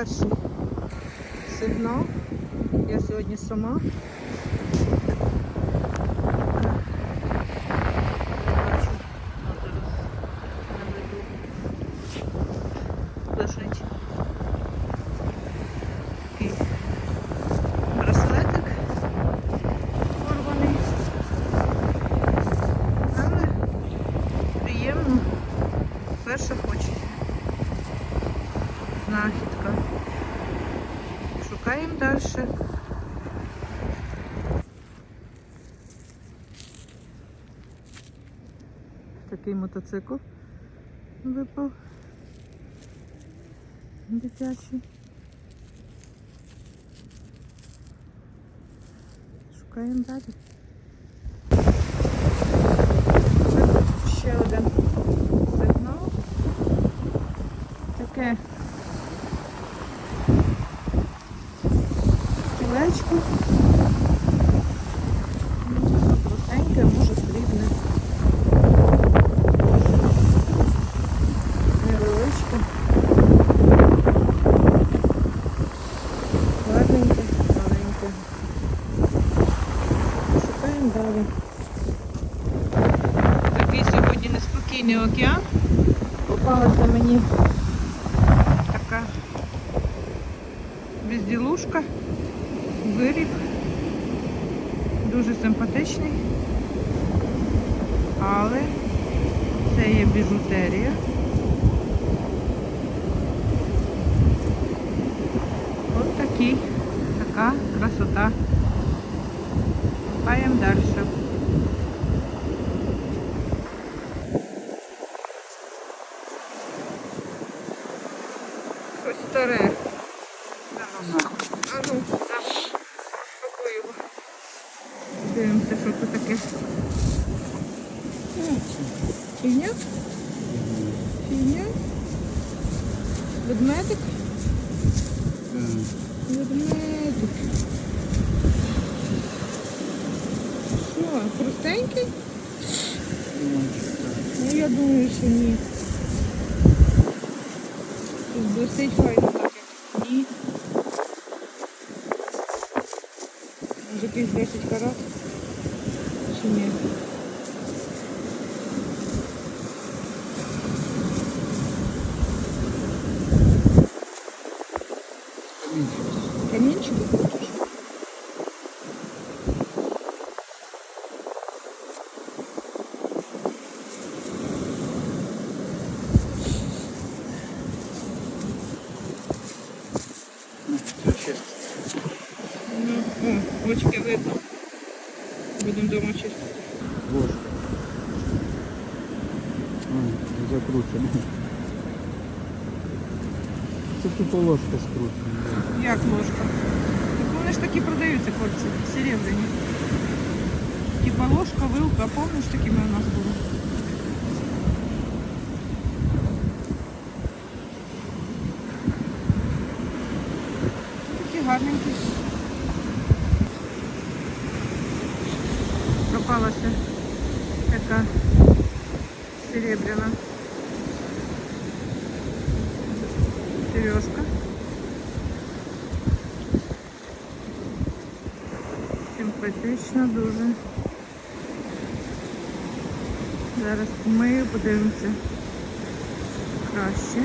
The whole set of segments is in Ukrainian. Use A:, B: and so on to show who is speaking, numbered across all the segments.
A: перший сигнал. Я сьогодні сама. Бачу. А зараз наведу. Лежить. Такий браслетик порваний. Але приємно. Перше хочеться. Знахідка. Шукаємо. Такий мотоцикл випав. Дитячий. Шукаємо далі. кілечко. Простеньке, може срібне. Невеличке. Гарненьке, маленьке. Шукаємо далі. Такий сьогодні неспокійний океан. Попалася мені така безділушка, Виріб. Дуже симпатичний. Але це є біжутерія. Ось такий, така красота. Паємо далі. Щось старе. А ну, так, пакуй його. Дивимося, що це таке. Фігня? Фігня? Ведмедик? Ведмедик. Що, простенький? Ну, я думаю, що ні. Тут досить файно так, як ні. Може якийсь 10 карат? Чи ні? Камінчики хочеш? О, очки видно. Будемо вдома чистити.
B: Ложка. Закручена. Це тупо ложка скручена.
A: Як ложка? Так вони ж такі продаються кольці, серебряні. Типа ложка, вилка, помниш, такими у нас були? Такі гарненькі. Пропалася така серебряна сережка. Симпатично дуже. Зараз ми подивимося краще.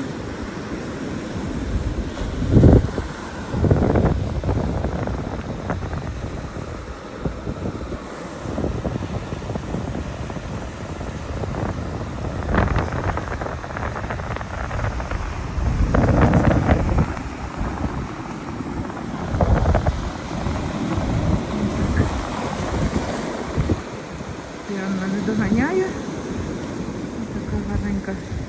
A: Яна не доганяє. Ось Така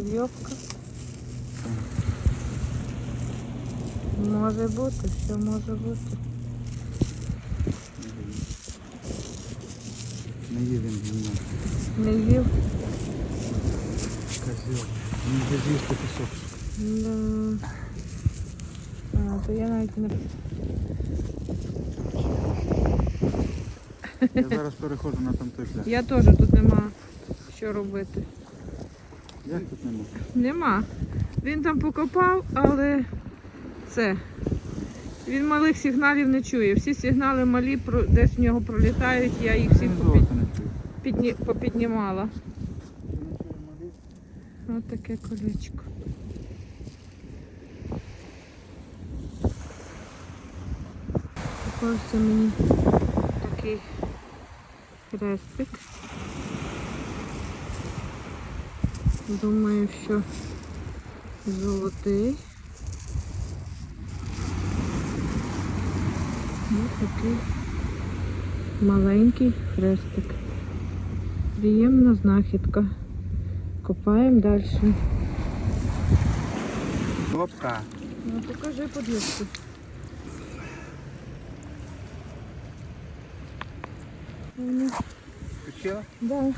A: рукав'йовка. Може бути, все може бути.
B: Не їв він гімна.
A: Не їв.
B: Козел. Вже з'їсти пісок.
A: Да. А, то я навіть не
B: Я зараз переходжу на там той пляж.
A: Я теж тут нема що робити.
B: Як тут нема?
A: Нема. Він там покопав, але це. Він малих сигналів не чує. Всі сигнали малі десь в нього пролітають, я їх всіх попід... підні... попіднімала. Ось таке колечко. Попався мені такий хрестик. Думаю, що золотий. Ось такий маленький хрестик. Приємна знахідка. Копаємо далі.
B: Опа.
A: Ну покажи подвіску. Ну,
B: Включила?
A: да.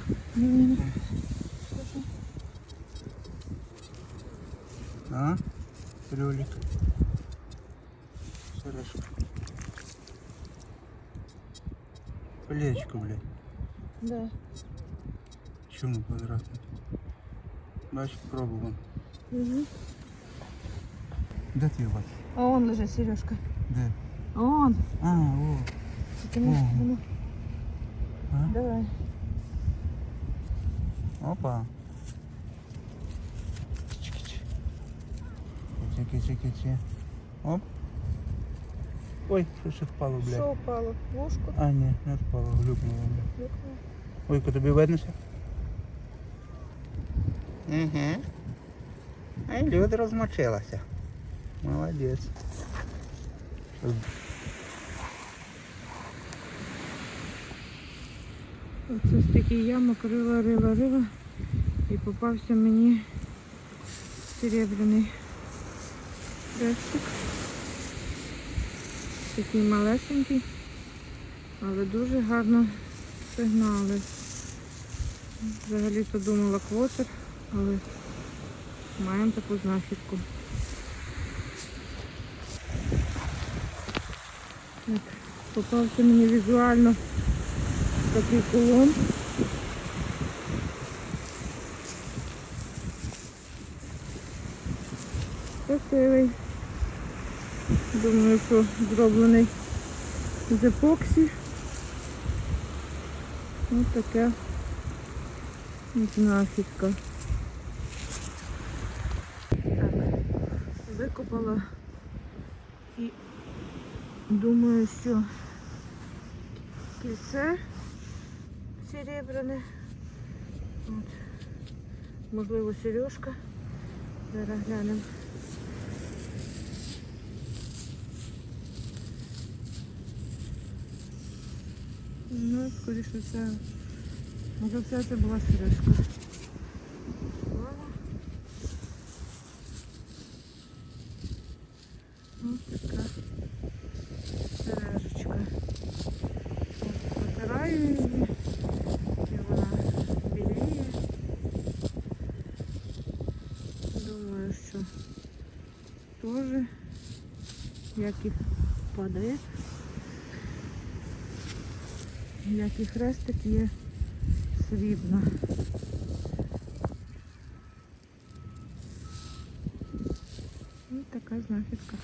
B: А? рюлик, Хорошо. Плечку, блядь.
A: Да.
B: Чему квадратный? Значит, пробовал.
A: Угу.
B: Где ты его?
A: А он лежит, Сережка.
B: Да.
A: А он.
B: А, о. Это
A: о.
B: А?
A: Давай.
B: Опа. Чеки, чеки, чеки. Оп. Ой, що ще впало, блядь.
A: Що упало? Ложку?
B: А, ні, не впало, глюкнуло, блядь. Ой, тобі виднося? Угу. А люди розмочилася. Молодець.
A: Оце з такий ямок рила, рила, рила. І попався мені серебряний Хрестик. Такий малесенький, але дуже гарно сигнали. Взагалі-то думала квотер, але маємо таку знахідку. Так, попався мені візуально такий кулон. Красивий. Думаю, що зроблений з епоксі. Ось така знахідка. Так, викопала і думаю, що кільце серебряне. От. Можливо, сережка. Зараз глянемо. Ну, скоріше це. Може все це була сережка. Ось така сережечка. От, її. І вона біліє. Думаю, що теж, як і падає, як і хрестик є срібна. Ось така знахідка.